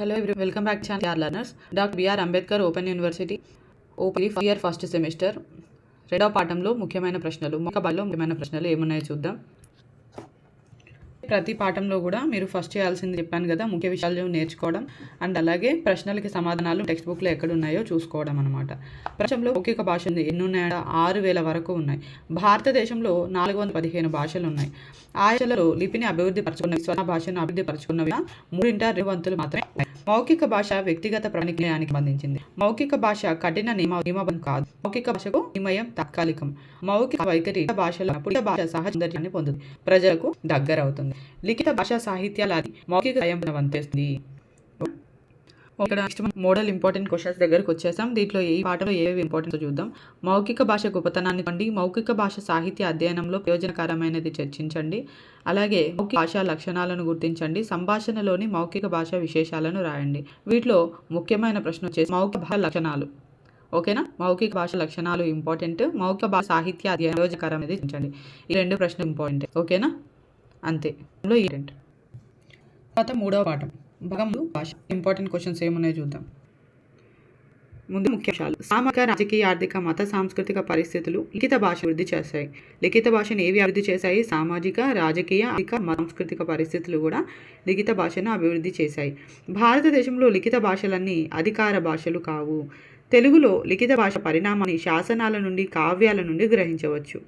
Hello every welcome back to our learners doctor BR Ambedkar open university OP year first semester రెండవ పాఠంలో ముఖ్యమైన ప్రశ్నలు మొక్క బాల్లో ముఖ్యమైన ప్రశ్నలు ఏమున్నాయో చూద్దాం. ప్రతి పాఠంలో కూడా మీరు ఫస్ట్ చేయాల్సింది చెప్పాను కదా ముఖ్య విషయాలు నేర్చుకోవడం అండ్ అలాగే ప్రశ్నలకి సమాధానాలు టెక్స్ట్ బుక్లో ఎక్కడ ఉన్నాయో చూసుకోవడం అనమాట ప్రపంచంలో ఒక్కొక్క భాష ఉంది ఎన్ని ఉన్నాయా ఆరు వేల వరకు ఉన్నాయి. భారతదేశంలో నాలుగు వందల పదిహేను భాషలు ఉన్నాయి. ఆయలలో లిపిని అభివృద్ధి పరచుకున్నవి స్వర భాషను అభివృద్ధి పరచుకున్నవి. మూడింట రెండు వంతులు మాత్రమే. మౌఖిక భాష వ్యక్తిగత ప్రాణిజ్ఞానికి సంబంధించింది. మౌఖిక భాష కఠిన నియమ నియమం కాదు. మౌఖిక భాషకు నిమయం తాత్కాలికం. మౌఖిక వైఖరి భాషలో పుడిత భాష సహజ సౌందర్యాన్ని పొందుతుంది. ప్రజలకు దగ్గర అవుతుంది లిఖిత భాషా సాహిత్యాలది మౌఖిక వంతేస్తుంది ఇక్కడ నెక్స్ట్ మోడల్ ఇంపార్టెంట్ క్వశ్చన్స్ దగ్గరకు వచ్చేసాం. దీంట్లో ఏ పాటలో ఏవి ఇంపార్టెంట్ చూద్దాం. మౌఖిక భాష గొప్పతనాన్ని పండి మౌఖిక భాష సాహిత్య అధ్యయనంలో ప్రయోజనకరమైనది చర్చించండి. అలాగే మౌఖిక భాషా లక్షణాలను గుర్తించండి. సంభాషణలోని మౌఖిక భాష విశేషాలను రాయండి. వీటిలో ముఖ్యమైన ప్రశ్న వచ్చేసి మౌఖిక భాష లక్షణాలు. ఓకేనా? మౌఖిక భాష లక్షణాలు ఇంపార్టెంట్ మౌఖిక భాష సాహిత్య అధ్యయనం ప్రయోజనకరమైనది చర్చించండి. ఈ రెండు ప్రశ్నలు ఇంపార్టెంట్ ఓకేనా? అంతే. ఈ రెండు. తర్వాత మూడవ పాఠం. భాగంలో భాష. ఇంపార్టెంట్ క్వశ్చన్స్ ఏమున్నాయో చూద్దాం. ముందు ముఖ్య సామాజిక రాజకీయ ఆర్థిక మత సాంస్కృతిక పరిస్థితులు లిఖిత భాష అభివృద్ధి చేస్తాయి. లిఖిత భాషను ఏవి అభివృద్ధి చేశాయి సామాజిక రాజకీయ ఆర్థిక సాంస్కృతిక పరిస్థితులు కూడా లిఖిత భాషను అభివృద్ధి చేశాయి. భారతదేశంలో లిఖిత భాషలన్నీ అధికార భాషలు కావు. తెలుగులో లిఖిత భాష పరిణామాన్ని శాసనాల నుండి కావ్యాల నుండి గ్రహించవచ్చు.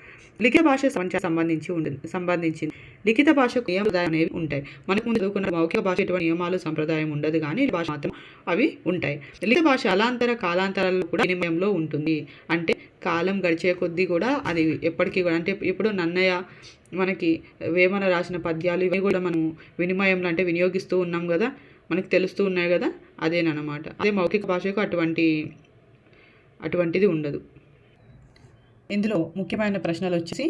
లిఖిత భాష సంబంధించి సంబంధించి ఉంటుంది సంబంధించింది. లిఖిత భాషకు నియమదాయం అనేవి ఉంటాయి. మనకు ముందు చదువుకున్న మౌఖిక భాష ఎటువంటి నియమాలు సంప్రదాయం ఉండదు కానీ భాష మాత్రం అవి ఉంటాయి. లిఖిత భాష అలాంతర కాలాంతరాల్లో కూడా వినిమయంలో ఉంటుంది. అంటే కాలం గడిచే కొద్దీ కూడా అది ఎప్పటికీ కూడా అంటే ఇప్పుడు నన్నయ్య మనకి వేమన రాసిన పద్యాలు ఇవి కూడా మనం వినిమయంలో అంటే వినియోగిస్తూ ఉన్నాం కదా మనకు తెలుస్తూ ఉన్నాయి కదా అదేనమాట అదే మౌఖిక భాషకు అటువంటి అటువంటిది ఉండదు. ఇందులో ముఖ్యమైన ప్రశ్నలు వచ్చేసి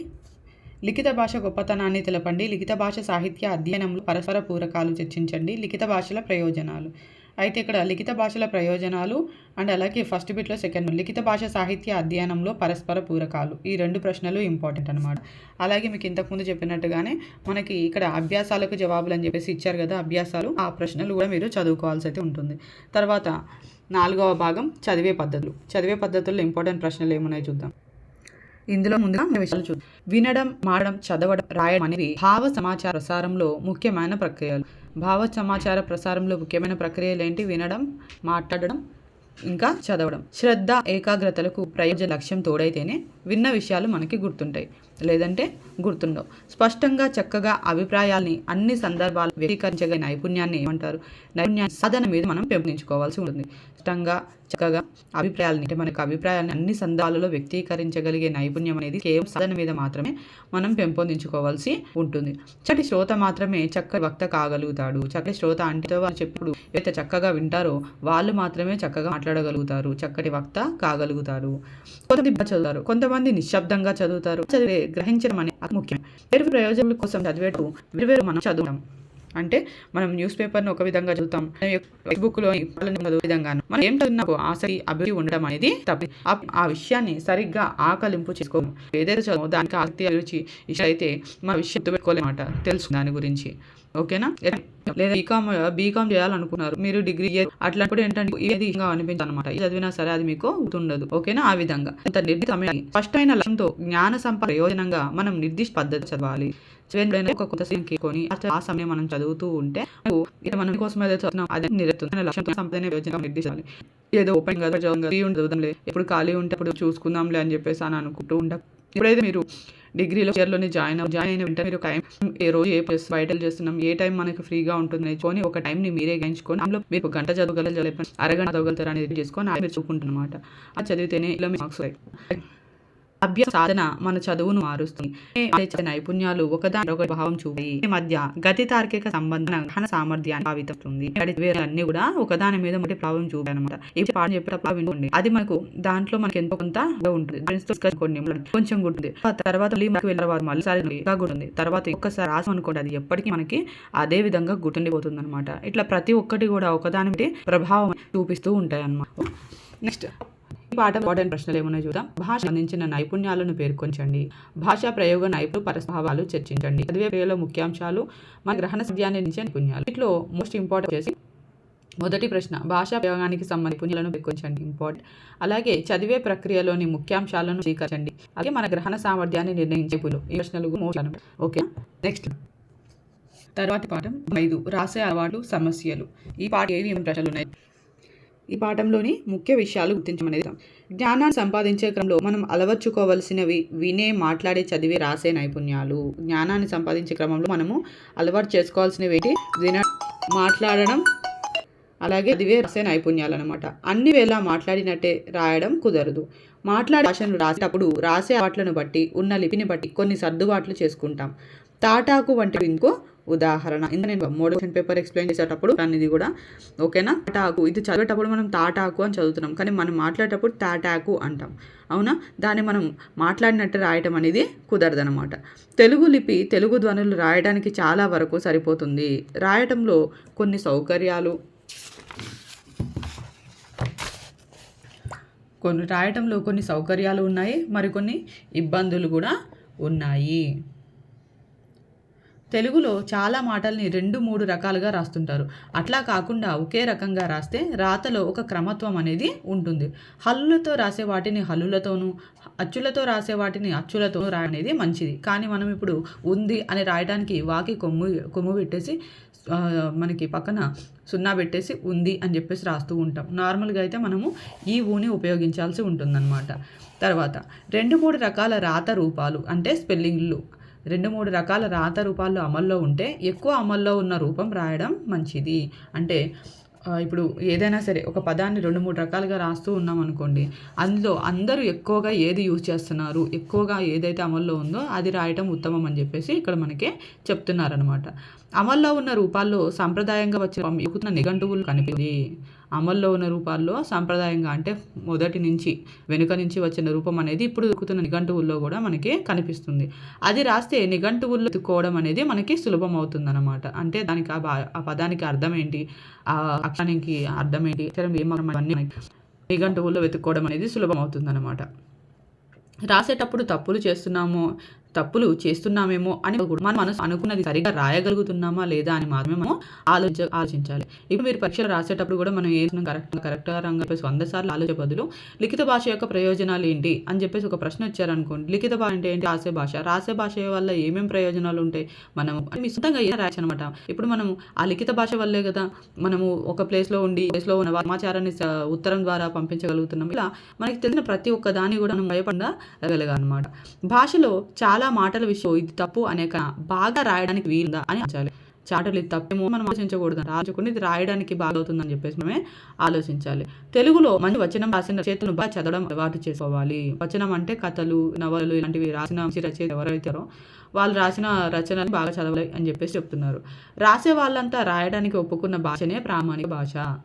లిఖిత భాష గొప్పతనాన్ని తెలపండి. లిఖిత భాష సాహిత్య అధ్యయనంలో పరస్పర పూరకాలు చర్చించండి. లిఖిత భాషల ప్రయోజనాలు. అయితే ఇక్కడ లిఖిత భాషల ప్రయోజనాలు అండ్ అలాగే ఫస్ట్ బిట్లో సెకండ్ లిఖిత భాష సాహిత్య అధ్యయనంలో పరస్పర పూరకాలు. ఈ రెండు ప్రశ్నలు ఇంపార్టెంట్ అనమాట అలాగే మీకు ఇంతకుముందు చెప్పినట్టుగానే మనకి ఇక్కడ అభ్యాసాలకు జవాబులు అని చెప్పేసి ఇచ్చారు కదా అభ్యాసాలు. ఆ ప్రశ్నలు కూడా మీరు చదువుకోవాల్సి అయితే ఉంటుంది. తర్వాత నాలుగవ భాగం చదివే పద్ధతులు. చదివే పద్ధతుల్లో ఇంపార్టెంట్ ప్రశ్నలు ఏమున్నాయో చూద్దాం. ఇందులో ముందుగా విషయాలు చూద్దాం. వినడం మాడడం చదవడం రాయడం అనేవి భావ సమాచార ప్రసారంలో ముఖ్యమైన ప్రక్రియలు. భావ సమాచార ప్రసారంలో ముఖ్యమైన ప్రక్రియలు ఏంటి? వినడం మాట్లాడడం ఇంకా చదవడం. శ్రద్ధ ఏకాగ్రతలకు ప్రయోజన లక్ష్యం తోడైతేనే విన్న విషయాలు మనకి గుర్తుంటాయి. లేదంటే గుర్తుండవు. స్పష్టంగా చక్కగా అభిప్రాయాల్ని అన్ని సందర్భాలు వ్యక్తీకరించగల నైపుణ్యాన్ని ఏమంటారు? నైపుణ్యాన్ని సాధన మీద మనం పెంపొందించుకోవాల్సి ఉంటుంది. స్పష్టంగా చక్కగా అభిప్రాయాలని అంటే మనకు అభిప్రాయాన్ని అన్ని సందర్భాలలో వ్యక్తీకరించగలిగే నైపుణ్యం అనేది కేవలం సాధన మీద మాత్రమే మనం పెంపొందించుకోవాల్సి ఉంటుంది. చక్కటి శ్రోత మాత్రమే చక్కటి వక్త కాగలుగుతాడు. చక్కటి శ్రోత అంటే వారు చెప్పుడు ఏదైతే చక్కగా వింటారో వాళ్ళు మాత్రమే చక్కగా మాట్లాడగలుగుతారు. చక్కటి వక్త కాగలుగుతారు. కొంతమంది చదువుతారు. కొంతమంది నిశ్శబ్దంగా చదువుతారు. చదివే గ్రహించడం అనేది ముఖ్యం. వేరు ప్రయోజనాల కోసం చదివేటు వేరు మనం చదువుతాం. అంటే మనం న్యూస్ పేపర్ను ఒక విధంగా చదువుతాం. ఫేస్బుక్లో చదువు విధంగాను. మనం ఏం చదివినా ఆసక్తి అభివృద్ధి ఉండడం అనేది తప్పి ఆ- విషయాన్ని సరిగ్గా ఆకలింపు చేసుకోము. ఏదైతే చదువు దానికి ఆసక్తి అభిరుచి ఇష్టం అయితే మన విషయం గుర్తుపెట్టుకోలేమాట తెలుసు దాని గురించి. ఓకేనా? లేదా బీకామ్ బీకామ్ చేయాలనుకున్నారు. మీరు డిగ్రీ అట్లాంటి ఏంటంటే ఏది అనిపించదు అనమాట చదివినా సరే అది మీకు గుర్తుండదు. ఓకేనా? ఆ విధంగా. ఇంత నిర్దిష్ట సమయాన్ని స్పష్టమైన లక్ష్యంతో జ్ఞాన సంపద ప్రయోజనంగా మనం నిర్దిష్ట పద్ధతి చదవాలి. ఒక కొత్త సమయం ఆ సమయం మనం చదువుతూ ఉంటే మనం కోసం ఏదో చదువుతున్నాం అది నిరుతుంది లక్ష్యంతో సంపదనే ప్రయోజనం నిర్దిష్టాలి ఏదో ఓపెన్ కదా చదువుదాంలే ఎప్పుడు ఖాళీ ఉంటే అప్పుడు చూసుకుందాంలే అని చెప్పేసి అని అనుకుంటూ ఉంటాం ఇప్పుడైతే మీరు డిగ్రీలో ఇయర్లోనే జాయిన్ జాయిన్ అయిన వెంటనే మీరు టైం ఏ రోజు ఏ ప్లేస్ బయటలు చేస్తున్నాం. ఏ టైం మనకి ఫ్రీగా ఉంటుంది నేర్చుకొని ఒక టైంని మీరే గెంచుకొని అందులో మీరు గంట చదవగలరు చదివే అరగంట చదవగలుగుతారు అనేది చేసుకొని మీరు చూపుకుంటున్నమాట అది చదివితేనే ఇలా మీ మార్క్స్ వస్తాయి. అభ్యాస సాధన మన చదువును మారుస్తుంది. నైపుణ్యాలు ఒకదాని ఒక భావం చూపాయి ఈ మధ్య గతి తార్కిక సంబంధం గ్రహణ సామర్థ్యాన్ని ప్రభావితుంది అన్ని కూడా ఒకదాని మీద ఒకటి ప్రభావం చూపాయి అనమాట ఈ పాఠం చెప్పేటప్పుడు వినుకోండి. అది మనకు దాంట్లో మనకి ఎంతో కొంత ఉంటుంది. కొన్ని కొంచెం ఉంటుంది. తర్వాత మళ్ళీ తర్వాత మళ్ళీ సారి తర్వాత ఒక్కసారి రాసం అనుకోండి అది ఎప్పటికీ మనకి అదే విధంగా గుర్తుండిపోతుంది అనమాట ఇట్లా ప్రతి ఒక్కటి కూడా ఒకదాని మీద ప్రభావం చూపిస్తూ ఉంటాయి అన్నమాట నెక్స్ట్ ఈ పాఠం ఇంపార్టెంట్ ప్రశ్నలు ఏమైనా చూద్దాం. భాష అందించిన నైపుణ్యాలను పేర్కొంచండి భాషా ప్రయోగ నైపుణ్య పరస్భావాలు చర్చించండి. చదివే ప్రయోగంలో ముఖ్యాంశాలు మన గ్రహణ సద్యాన్ని నుంచి నైపుణ్యాలు. వీటిలో మోస్ట్ ఇంపార్టెంట్ చేసి మొదటి ప్రశ్న భాషా ప్రయోగానికి సంబంధించి పుణ్యాలను పేర్కొంచండి ఇంపార్టెంట్ అలాగే చదివే ప్రక్రియలోని ముఖ్యాంశాలను స్వీకరించండి. అలాగే మన గ్రహణ సామర్థ్యాన్ని నిర్ణయించే పులు ఈ ప్రశ్నలు ఓకే నెక్స్ట్ తర్వాత పాఠం ఐదు. రాసే అలవాట్లు సమస్యలు. ఈ పాఠ ఏవి? ఏమి ప్రశ్నలు ఉన్నాయి? ఈ పాఠంలోని ముఖ్య విషయాలు గుర్తించమనేది జ్ఞానాన్ని సంపాదించే క్రమంలో మనం అలవర్చుకోవలసినవి వినే మాట్లాడే చదివే రాసే నైపుణ్యాలు. జ్ఞానాన్ని సంపాదించే క్రమంలో మనము అలవాటు చేసుకోవాల్సినవి ఏంటి? విన మాట్లాడడం అలాగే చదివే రాసే నైపుణ్యాలు అనమాట అన్ని వేళ మాట్లాడినట్టే రాయడం కుదరదు. మాట్లాడే భాషను రాసేటప్పుడు రాసే అలవాట్లను బట్టి ఉన్న లిపిని బట్టి కొన్ని సర్దుబాట్లు చేసుకుంటాం. తాటాకు వంటి ఇంకో ఉదాహరణ. ఇంత నేను మోడల్ క్వశ్చన్ పేపర్ ఎక్స్ప్లెయిన్ చేసేటప్పుడు అనేది కూడా ఓకేనా? తాటాకు ఇది చదివేటప్పుడు మనం తాటాకు అని చదువుతున్నాం. కానీ మనం మాట్లాడేటప్పుడు తాటాకు అంటాం. అవునా? దాన్ని మనం మాట్లాడినట్టు రాయటం అనేది కుదరదనమాట తెలుగు లిపి తెలుగు ధ్వనులు రాయడానికి చాలా వరకు సరిపోతుంది. రాయటంలో కొన్ని సౌకర్యాలు. కొన్ని రాయటంలో కొన్ని సౌకర్యాలు ఉన్నాయి. మరికొన్ని ఇబ్బందులు కూడా ఉన్నాయి. తెలుగులో చాలా మాటల్ని రెండు మూడు రకాలుగా రాస్తుంటారు. అట్లా కాకుండా ఒకే రకంగా రాస్తే రాతలో ఒక క్రమత్వం అనేది ఉంటుంది. హల్లులతో రాసే వాటిని హల్లులతోనూ అచ్చులతో రాసే వాటిని అచ్చులతో రాయనేది మంచిది. కానీ మనం ఇప్పుడు ఉంది అని రాయడానికి వాకి కొమ్ము కొమ్ము పెట్టేసి మనకి పక్కన సున్నా పెట్టేసి ఉంది అని చెప్పేసి రాస్తూ ఉంటాం. నార్మల్గా అయితే మనము ఈ ఊని ఉపయోగించాల్సి ఉంటుందన్నమాట. తర్వాత రెండు మూడు రకాల రాత రూపాలు అంటే స్పెల్లింగ్లు. రెండు మూడు రకాల రాత రూపాలు అమల్లో ఉంటే ఎక్కువ అమల్లో ఉన్న రూపం రాయడం మంచిది. అంటే ఇప్పుడు ఏదైనా సరే ఒక పదాన్ని రెండు మూడు రకాలుగా రాస్తూ ఉన్నాం అనుకోండి అందులో అందరూ ఎక్కువగా ఏది యూజ్ చేస్తున్నారు ఎక్కువగా ఏదైతే అమల్లో ఉందో అది రాయటం ఉత్తమం అని చెప్పేసి ఇక్కడ మనకి చెప్తున్నారనమాట అమల్లో ఉన్న రూపాల్లో సాంప్రదాయంగా వచ్చే ఎక్కుతున్న నిఘంటువులు కనిపించింది అమల్లో ఉన్న రూపాల్లో సాంప్రదాయంగా అంటే మొదటి నుంచి వెనుక నుంచి వచ్చిన రూపం అనేది ఇప్పుడు దొరుకుతున్న నిఘంటువుల్లో కూడా మనకి కనిపిస్తుంది. అది రాస్తే నిఘంటువుల్లో ఎత్తుకోవడం అనేది మనకి సులభం అవుతుంది అనమాట అంటే దానికి ఆ ఆ పదానికి అర్థం ఏంటి? ఆ అక్షరానికి అర్థం ఏంటి? నిఘంటువుల్లో వెతుక్కోవడం అనేది సులభం అవుతుంది అనమాట రాసేటప్పుడు తప్పులు చేస్తున్నాము తప్పులు చేస్తున్నామేమో అని కూడా మన మనసు అనుకున్నది సరిగా రాయగలుగుతున్నామా లేదా అని మాత్రమే మనం ఆలోచించ ఆలోచించాలి. ఇప్పుడు మీరు పరీక్షలు రాసేటప్పుడు కూడా మనం ఏం కరెక్ట్ కరెక్ట్గా రంగా చెప్పేసి వంద సార్లు ఆలోచన బదులు లిఖిత భాష యొక్క ప్రయోజనాలు ఏంటి అని చెప్పేసి ఒక ప్రశ్న వచ్చారనుకోండి. లిఖిత భాష అంటే ఏంటి? రాసే భాష. రాసే భాష వల్ల ఏమేం ప్రయోజనాలు ఉంటాయి? మనము మీ సొంతంగా ఏం రాయచ్చు అనమాట ఇప్పుడు మనం ఆ లిఖిత భాష వల్లే కదా మనము ఒక ప్లేస్లో ఉండి ప్లేస్లో ఉన్న సమాచారాన్ని ఉత్తరం ద్వారా పంపించగలుగుతున్నాం. ఇలా మనకి తెలిసిన ప్రతి ఒక్క దాన్ని కూడా మనం భయపడగా అనమాట భాషలో చాలా మాటల విషయం. ఇది తప్పు అనే బాగా రాయడానికి వీలుందా అని ఆలోచించాలి. చాటలు ఇది తప్పేమో మనం ఆలోచించకూడదు. ఆలోచించుకుని ఇది రాయడానికి బాగా అవుతుందని చెప్పేసి మనమే ఆలోచించాలి. తెలుగులో మంచి వచనం రాసిన రచయితలను బాగా చదవడం అలవాటు చేసుకోవాలి. వచనం అంటే కథలు నవలు ఇలాంటివి రాసిన మంచి రచయిత ఎవరైతారో వాళ్ళు రాసిన రచనలు బాగా చదవాలి అని చెప్పేసి చెప్తున్నారు. రాసే వాళ్ళంతా రాయడానికి ఒప్పుకున్న భాషనే ప్రామాణిక భాష.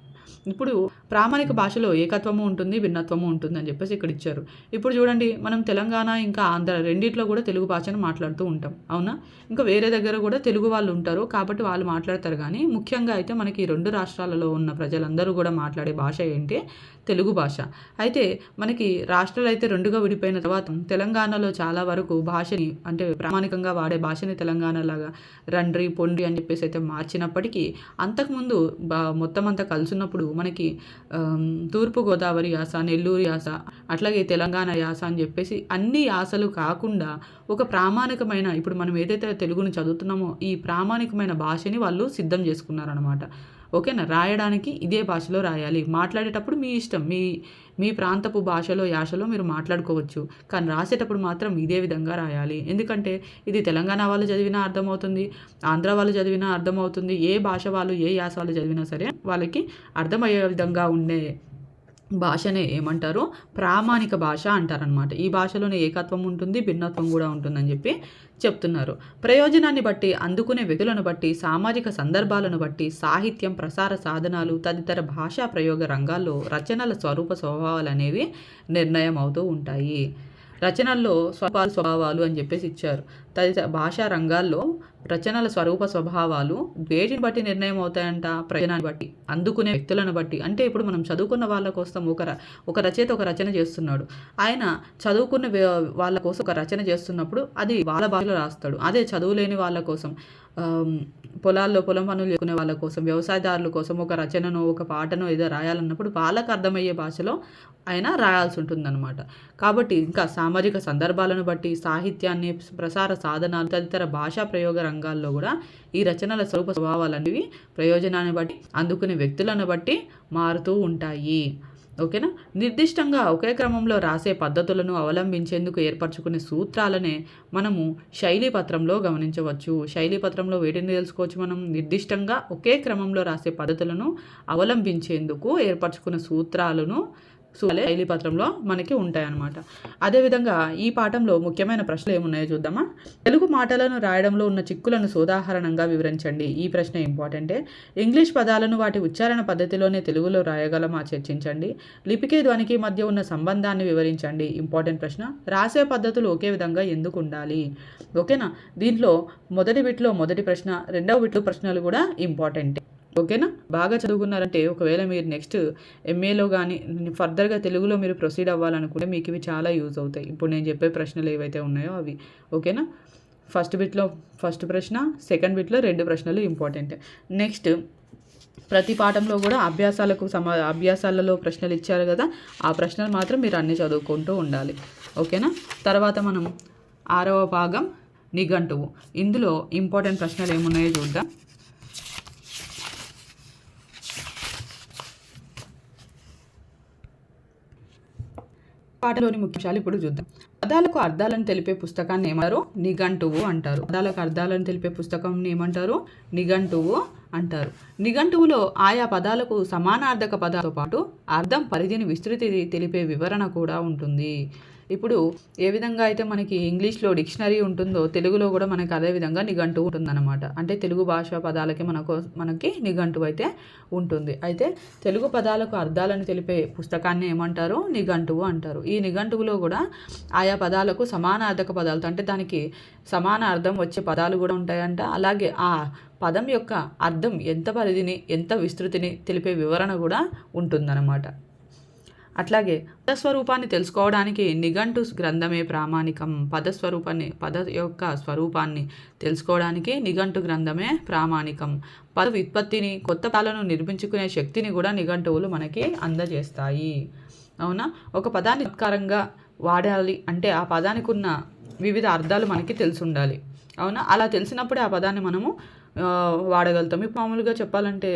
ఇప్పుడు ప్రామాణిక భాషలో ఏకత్వము ఉంటుంది భిన్నత్వము ఉంటుంది అని చెప్పేసి ఇక్కడ ఇచ్చారు. ఇప్పుడు చూడండి మనం తెలంగాణ ఇంకా ఆంధ్ర రెండిట్లో కూడా తెలుగు భాషను మాట్లాడుతూ ఉంటాం. అవునా? ఇంకా వేరే దగ్గర కూడా తెలుగు వాళ్ళు ఉంటారు కాబట్టి వాళ్ళు మాట్లాడతారు. కానీ ముఖ్యంగా అయితే మనకి ఈ రెండు రాష్ట్రాలలో ఉన్న ప్రజలందరూ కూడా మాట్లాడే భాష ఏంటి? తెలుగు భాష. అయితే మనకి రాష్ట్రాలు అయితే రెండుగా విడిపోయిన తర్వాత తెలంగాణలో చాలా వరకు భాషని అంటే ప్రామాణికంగా వాడే భాషని తెలంగాణలాగా రండ్రి పొండ్రి అని చెప్పేసి అయితే మార్చినప్పటికీ అంతకుముందు బా మొత్తం అంతా కలిసినప్పుడు మనకి తూర్పుగోదావరి యాస నెల్లూరు యాస అట్లాగే తెలంగాణ యాస అని చెప్పేసి అన్ని యాసలు కాకుండా ఒక ప్రామాణికమైన ఇప్పుడు మనం ఏదైతే తెలుగును చదువుతున్నామో ఈ ప్రామాణికమైన భాషని వాళ్ళు సిద్ధం చేసుకున్నారనమాట ఓకేనా? రాయడానికి ఇదే భాషలో రాయాలి. మాట్లాడేటప్పుడు మీ ఇష్టం. మీ మీ ప్రాంతపు భాషలో యాసలో మీరు మాట్లాడుకోవచ్చు. కానీ రాసేటప్పుడు మాత్రం ఇదే విధంగా రాయాలి. ఎందుకంటే ఇది తెలంగాణ వాళ్ళు చదివినా అర్థమవుతుంది ఆంధ్ర వాళ్ళు చదివినా అర్థమవుతుంది ఏ భాష వాళ్ళు ఏ యాస వాళ్ళు చదివినా సరే వాళ్ళకి అర్థమయ్యే విధంగా ఉండే భాషనే ఏమంటారు? ప్రామాణిక భాష అంటారనమాట ఈ భాషలోనే ఏకత్వం ఉంటుంది భిన్నత్వం కూడా ఉంటుందని చెప్పి చెప్తున్నారు. ప్రయోజనాన్ని బట్టి అందుకునే వ్యక్తులను బట్టి సామాజిక సందర్భాలను బట్టి సాహిత్యం ప్రసార సాధనాలు తదితర భాషా ప్రయోగ రంగాల్లో రచనల స్వరూప స్వభావాలు అనేవి నిర్ణయం అవుతూ ఉంటాయి. రచనల్లో స్వభావాలు స్వభావాలు అని చెప్పేసి ఇచ్చారు. తదితర భాషా రంగాల్లో రచనల స్వరూప స్వభావాలు వేటిని బట్టి నిర్ణయం అవుతాయంట? ప్రయోజనాన్ని బట్టి అందుకునే వ్యక్తులను బట్టి. అంటే ఇప్పుడు మనం చదువుకున్న వాళ్ళ కోసం ఒక ర- ఒక రచయిత ఒక రచన చేస్తున్నాడు. ఆయన చదువుకున్న వాళ్ళ కోసం ఒక రచన చేస్తున్నప్పుడు అది వాళ్ళ భాషలో రాస్తాడు. అదే చదువు లేని వాళ్ళ కోసం పొలాల్లో పొలం పనులు చేసుకునే వాళ్ళ కోసం వ్యవసాయదారుల కోసం ఒక రచనను ఒక పాటను ఏదో రాయాలన్నప్పుడు వాళ్ళకు అర్థమయ్యే భాషలో ఆయన రాయాల్సి ఉంటుందన్నమాట కాబట్టి ఇంకా సామాజిక సందర్భాలను బట్టి సాహిత్యాన్ని ప్రసార సాధనాలు తదితర భాషా ప్రయోగ రంగాల్లో కూడా ఈ రచనల స్వరూప స్వభావాలనేవి ప్రయోజనాన్ని బట్టి అందుకునే వ్యక్తులను బట్టి మారుతూ ఉంటాయి. ఓకేనా? నిర్దిష్టంగా ఒకే క్రమంలో రాసే పద్ధతులను అవలంబించేందుకు ఏర్పరచుకునే సూత్రాలనే మనము శైలి పత్రంలో గమనించవచ్చు. శైలి పత్రంలో వేటిని తెలుసుకోవచ్చు? మనం నిర్దిష్టంగా ఒకే క్రమంలో రాసే పద్ధతులను అవలంబించేందుకు ఏర్పరచుకునే సూత్రాలను సూలే శైలి పత్రంలో మనకి ఉంటాయన్నమాట. అదేవిధంగా ఈ పాఠంలో ముఖ్యమైన ప్రశ్నలు ఏమున్నాయో చూద్దామా? తెలుగు మాటలను రాయడంలో ఉన్న చిక్కులను సోదాహరణంగా వివరించండి. ఈ ప్రశ్న ఇంపార్టెంటే ఇంగ్లీష్ పదాలను వాటి ఉచ్చారణ పద్ధతిలోనే తెలుగులో రాయగలమా చర్చించండి. లిపికి ధ్వనికి మధ్య ఉన్న సంబంధాన్ని వివరించండి. ఇంపార్టెంట్ ప్రశ్న రాసే పద్ధతులు ఒకే విధంగా ఎందుకు ఉండాలి? ఓకేనా? దీంట్లో మొదటి బిట్లో మొదటి ప్రశ్న రెండవ బిట్లో ప్రశ్నలు కూడా ఇంపార్టెంటే. ఓకేనా? బాగా చదువుకున్నారంటే ఒకవేళ మీరు నెక్స్ట్ ఎంఏలో కానీ ఫర్దర్గా తెలుగులో మీరు ప్రొసీడ్ అవ్వాలనుకుంటే మీకు ఇవి చాలా యూజ్ అవుతాయి. ఇప్పుడు నేను చెప్పే ప్రశ్నలు ఏవైతే ఉన్నాయో అవి. ఓకేనా? ఫస్ట్ బిట్లో ఫస్ట్ ప్రశ్న సెకండ్ బిట్లో రెండు ప్రశ్నలు ఇంపార్టెంట్. నెక్స్ట్ ప్రతి పాఠంలో కూడా అభ్యాసాలకు సమా అభ్యాసాలలో ప్రశ్నలు ఇచ్చారు కదా ఆ ప్రశ్నలు మాత్రం మీరు అన్నీ చదువుకుంటూ ఉండాలి. ఓకేనా? తర్వాత మనం ఆరవ భాగం నిఘంటువు. ఇందులో ఇంపార్టెంట్ ప్రశ్నలు ఏమున్నాయో చూద్దాం. పాటలోని ముఖ్యాంశాలు ఇప్పుడు చూద్దాం. పదాలకు అర్థాలను తెలిపే పుస్తకాన్ని ఏమంటారు? నిఘంటువు అంటారు. పదాలకు అర్థాలను తెలిపే పుస్తకం ఏమంటారు? నిఘంటువు అంటారు. నిఘంటువులో ఆయా పదాలకు సమానార్థక పదాలతో పాటు అర్థం పరిధిని విస్తృతి తెలిపే వివరణ కూడా ఉంటుంది. ఇప్పుడు ఏ విధంగా అయితే మనకి ఇంగ్లీష్లో డిక్షనరీ ఉంటుందో తెలుగులో కూడా మనకి అదే విధంగా నిఘంటు ఉంటుందన్నమాట. అంటే తెలుగు భాష పదాలకి మనకు మనకి నిఘంటువు అయితే ఉంటుంది. అయితే తెలుగు పదాలకు అర్థాలను తెలిపే పుస్తకాన్ని ఏమంటారు? నిఘంటువు అంటారు. ఈ నిఘంటువులో కూడా ఆయా పదాలకు సమాన అర్థక పదాలతో అంటే దానికి సమాన అర్థం వచ్చే పదాలు కూడా ఉంటాయంట. అలాగే ఆ పదం యొక్క అర్థం ఎంత పరిధిని ఎంత విస్తృతిని తెలిపే వివరణ కూడా ఉంటుందన్నమాట. అట్లాగే పదస్వరూపాన్ని తెలుసుకోవడానికి నిఘంటు గ్రంథమే ప్రామాణికం. పదస్వరూపాన్ని పద యొక్క స్వరూపాన్ని తెలుసుకోవడానికి నిఘంటు గ్రంథమే ప్రామాణికం. పద వ్యుత్పత్తిని కొత్త పదాలను నిర్మించుకునే శక్తిని కూడా నిఘంటువులు మనకి అందజేస్తాయి. అవునా? ఒక పదాన్ని చమత్కారంగా వాడాలి అంటే ఆ పదానికి ఉన్న వివిధ అర్థాలు మనకి తెలిసి ఉండాలి అవునా? అలా తెలిసినప్పుడే ఆ పదాన్ని మనము వాడగలుగుతాం. ఇప్పుడు మామూలుగా చెప్పాలంటే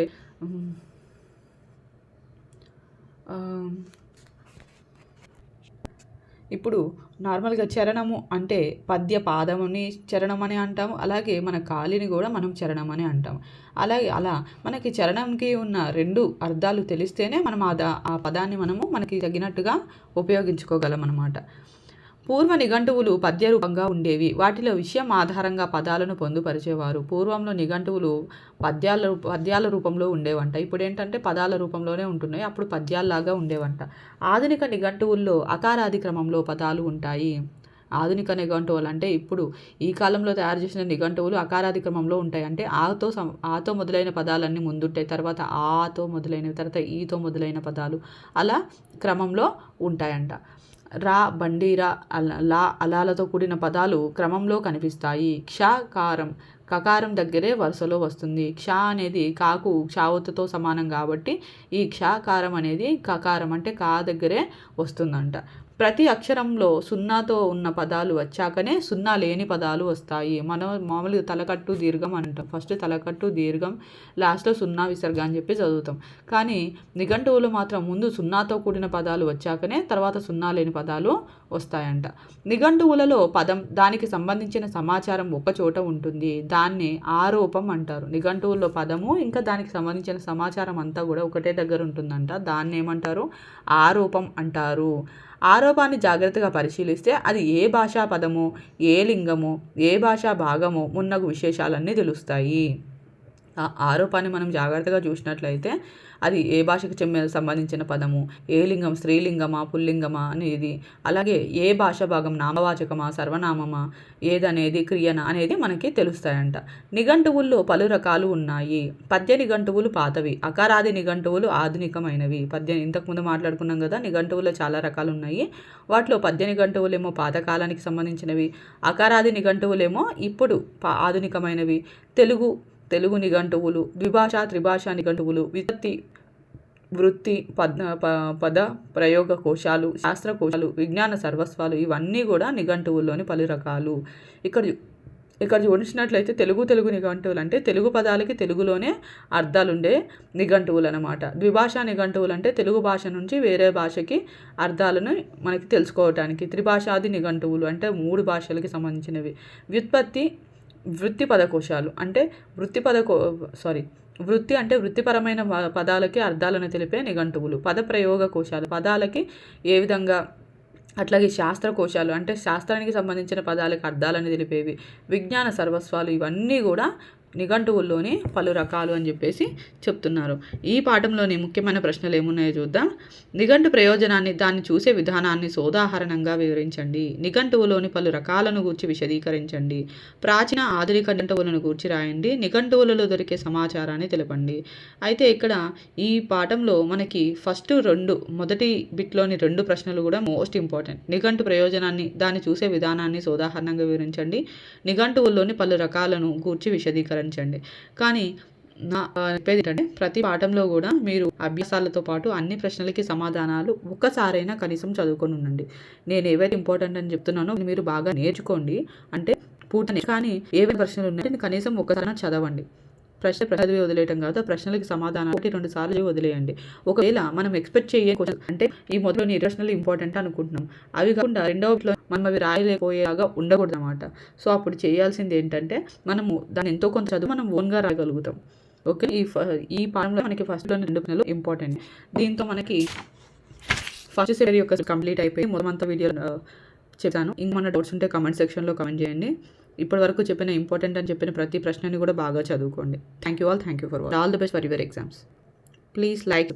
ఇప్పుడు నార్మల్గా చరణము అంటే పద్య పాదముని చరణం అని అంటాము అలాగే మన కాలిని కూడా మనం చరణం అని అంటాము. అలాగే అలా మనకి చరణంకి ఉన్న రెండు అర్థాలు తెలిస్తేనే మనం ఆ ఆ పదాన్ని మనము మనకి తగినట్టుగా ఉపయోగించుకోగలం అనమాట పూర్వ నిఘంటువులు పద్య రూపంగా ఉండేవి. వాటిలో విషయం ఆధారంగా పదాలను పొందుపరిచేవారు. పూర్వంలో నిఘంటువులు పద్యాల పద్యాల రూపంలో ఉండేవంట. ఇప్పుడు ఏంటంటే పదాల రూపంలోనే ఉంటున్నాయి. అప్పుడు పద్యాల్లాగా ఉండేవంట. ఆధునిక నిఘంటువుల్లో అకారాది క్రమంలో పదాలు ఉంటాయి. ఆధునిక నిఘంటువులు అంటే ఇప్పుడు ఈ కాలంలో తయారు చేసిన నిఘంటువులు అకారాది క్రమంలో ఉంటాయి. అంటే ఆతో సం ఆతో మొదలైన పదాలన్నీ ముందుంటాయి. తర్వాత ఆతో మొదలైనవి తర్వాత ఈతో మొదలైన పదాలు అలా క్రమంలో ఉంటాయంట. రా బండిరా లా అలాలతో కూడిన పదాలు క్రమంలో కనిపిస్తాయి. క్షకారం కకారం దగ్గరే వరుసలో వస్తుంది. క్ష అనేది కాకు క్షావత్తుతో సమానం కాబట్టి ఈ క్షకారం అనేది కకారం అంటే కా దగ్గరే వస్తుందంట. ప్రతి అక్షరంలో సున్నాతో ఉన్న పదాలు వచ్చాకనే సున్నా లేని పదాలు వస్తాయి. మనం మామూలుగా తలకట్టు దీర్ఘం అంటాం. ఫస్ట్ తలకట్టు దీర్ఘం లాస్ట్లో సున్నా విసర్గ అని చెప్పి చదువుతాం. కానీ నిఘంటువులు మాత్రం ముందు సున్నాతో కూడిన పదాలు వచ్చాకనే తర్వాత సున్నా లేని పదాలు వస్తాయంట. నిఘంటువులలో పదం దానికి సంబంధించిన సమాచారం ఒక చోట ఉంటుంది. దాన్ని ఆరోపం అంటారు. నిఘంటువుల్లో పదము ఇంకా దానికి సంబంధించిన సమాచారం అంతా కూడా ఒకటే దగ్గర ఉంటుందంట. దాన్ని ఏమంటారు? ఆరోపం అంటారు. ఆరోపాన్ని జాగ్రత్తగా పరిశీలిస్తే అది ఏ భాషా పదము ఏ లింగము ఏ భాషా భాగము మున్నగు విశేషాలన్నీ తెలుస్తాయి. ఆరోపాన్ని మనం జాగ్రత్తగా చూసినట్లయితే అది ఏ భాషకు చెమ్మె సంబంధించిన పదము ఏ లింగం స్త్రీలింగమా పుల్లింగమా అనేది అలాగే ఏ భాష భాగం నామవాచకమా సర్వనామమా ఏదనేది క్రియన అనేది మనకి తెలుస్తాయంట. నిఘంటువుల్లో పలు రకాలు ఉన్నాయి. పద్య నిఘంటువులు పాతవి అకారాది నిఘంటువులు ఆధునికమైనవి. పద్య ఇంతకుముందు మాట్లాడుకున్నాం కదా నిఘంటువులో చాలా రకాలు ఉన్నాయి. వాటిలో పద్య నిఘంటువులేమో పాతకాలానికి సంబంధించినవి అకారాది నిఘంటువులేమో ఇప్పుడు ఆధునికమైనవి. తెలుగు తెలుగు నిఘంటువులు ద్విభాషా త్రిభాషా నిఘంటువులు విభక్తి వృత్తి పద్ ప- పద ప్రయోగ కోశాలు శాస్త్ర కోశాలు విజ్ఞాన సర్వస్వాలు ఇవన్నీ కూడా నిఘంటువుల్లోని పలు రకాలు. ఇక్కడ ఇక్కడ చూసినట్లయితే తెలుగు తెలుగు నిఘంటువులు అంటే తెలుగు పదాలకి తెలుగులోనే అర్థాలుండే నిఘంటువులు అనమాట ద్విభాషా నిఘంటువులు అంటే తెలుగు భాష నుంచి వేరే భాషకి అర్థాలను మనకి తెలుసుకోవటానికి త్రిభాషాది నిఘంటువులు అంటే మూడు భాషలకి సంబంధించినవి. వ్యుత్పత్తి వృత్తి పదకోశాలు అంటే వృత్తి పదకో సారీ వృత్తి అంటే వృత్తిపరమైన ప- పదాలకి అర్థాలను తెలిపే నిఘంటువులు పద ప్రయోగ కోశాలు. పదాలకి ఏ విధంగా అట్లాగే శాస్త్రకోశాలు అంటే శాస్త్రానికి సంబంధించిన పదాలకు అర్థాలను తెలిపేవి విజ్ఞాన సర్వస్వాలు ఇవన్నీ కూడా నిఘంటువుల్లోని పలు రకాలు అని చెప్పేసి చెప్తున్నారు. ఈ పాఠంలోని ముఖ్యమైన ప్రశ్నలు ఏమున్నాయో చూద్దాం. నిఘంటు ప్రయోజనాన్ని దాన్ని చూసే విధానాన్ని సోదాహరణంగా వివరించండి. నిఘంటువులోని పలు రకాలను గూర్చి విశదీకరించండి. ప్రాచీన ఆధునిక నిఘంటువులను గూర్చి రాయండి. నిఘంటువులలో దొరికే సమాచారాన్ని తెలపండి. అయితే ఇక్కడ ఈ పాఠంలో మనకి ఫస్ట్ రెండు మొదటి బిట్లోని రెండు ప్రశ్నలు కూడా మోస్ట్ ఇంపార్టెంట్. నిఘంటు ప్రయోజనాన్ని దాన్ని చూసే విధానాన్ని సోదాహరణంగా వివరించండి. నిఘంటువుల్లోని పలు రకాలను గూర్చి విశదీకరించండి. కానీ నా చెప్పేది ఏంటంటే ప్రతి పాఠంలో కూడా మీరు అభ్యాసాలతో పాటు అన్ని ప్రశ్నలకి సమాధానాలు ఒక్కసారైనా కనీసం చదువుకొని ఉండండి. నేను ఏవైతే ఇంపార్టెంట్ అని చెప్తున్నానో మీరు బాగా నేర్చుకోండి. అంటే పూర్తి కానీ ఏవైనా ప్రశ్నలు ఉన్నాయో కనీసం ఒక్కసారి చదవండి. ప్రశ్న చదివి వదిలేయటం కాదు ఆ సమాధానం ఒకటి రెండు సార్లు వదిలేయండి. ఒకవేళ మనం ఎక్స్పెక్ట్ చేయ అంటే ఈ మొదలుని ఈ ప్రశ్నలు ఇంపార్టెంట్ అనుకుంటున్నాం. అవి కాకుండా రెండవ మనం అవి రాయలేకపోయేలాగా ఉండకూడదు అనమాట సో అప్పుడు చేయాల్సింది ఏంటంటే మనము దాన్ని ఎంతో కొంత చదువు మనం ఓన్గా రాయగలుగుతాం. ఓకే? ఈ ఫ- ఈ పాఠంలో మనకి ఫస్ట్లోని రెండు ప్రశ్నలు ఇంపార్టెంట్ దీంతో మనకి ఫస్ట్ సెరీ యొక్క కంప్లీట్ అయిపోయి మొత్తం అంతా వీడియో చెప్తాను ఇంకా మన డౌట్స్ ఉంటే కమెంట్ సెక్షన్లో కమెంట్ చేయండి. ఇప్పటి వరకు చెప్పిన ఇంపార్టెంట్ అని చెప్పిన ప్రతి ప్రశ్నని కూడా బాగా చదువుకోండి. Thank you all thank you for all the best for your exams please like